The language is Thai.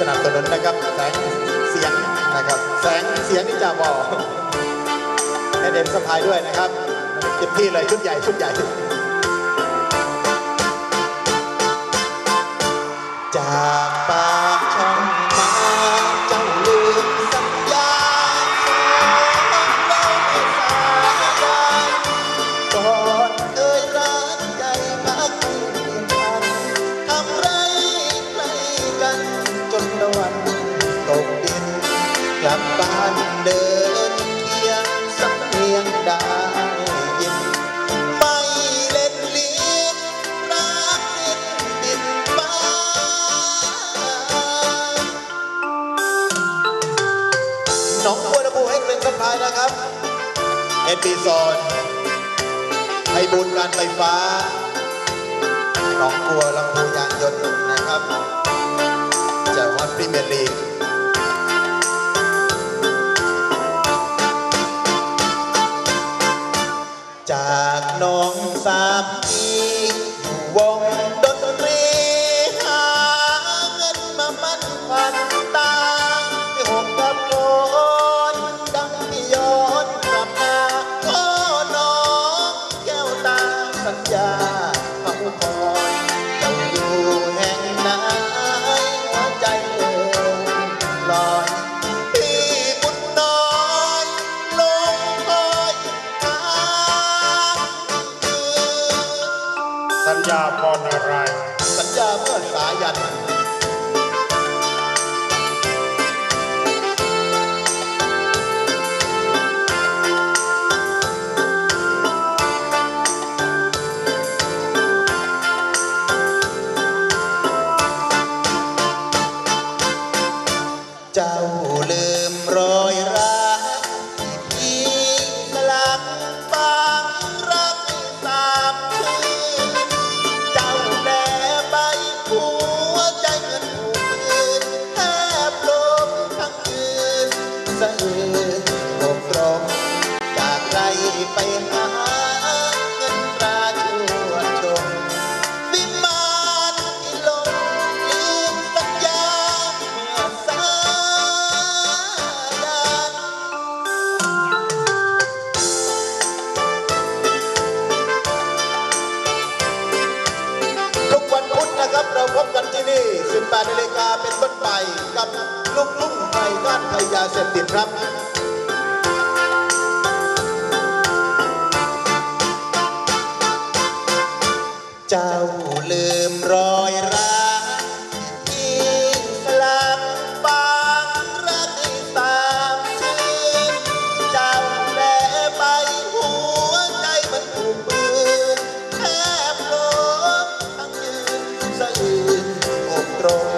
สนับสนุนนะครับ แสงเสียงนะครับ แสงเสียงนี่จะบอกให้เด่นสะพายด้วยนะครับเก็บที่เลยชุดใหญ่ชุดใหญ่จากปายนะครับเอ็นปีโซนไทบุญการไฟฟ้าหนองบัวลำพูยางยนต์นะครับ จากฮอตพรีเมียร์ลีกจากน้องสามปีอยู่วงดนตรีหาเงินมามั่นพัน ญญาพรอะไร สัญญาเมื่อสายัน สะอื้นโอบตรมจากไรไปหาเงินตราชั่วชมวิมานที่ลงลืมสัญญาเมื่อสายันทุกวันพุธนะครับเราพบกันที่นี่ 18นาฬิกาเป็นต้นไปกับลูก บ้านภัยยาเสพติดครับจ้าลืมรอยรักที่สลับบางรักตามชื่นเจ้าแลไปหัวใจมันถูกปืนแทบล้มทั้งยืนสะอื่นอกตรง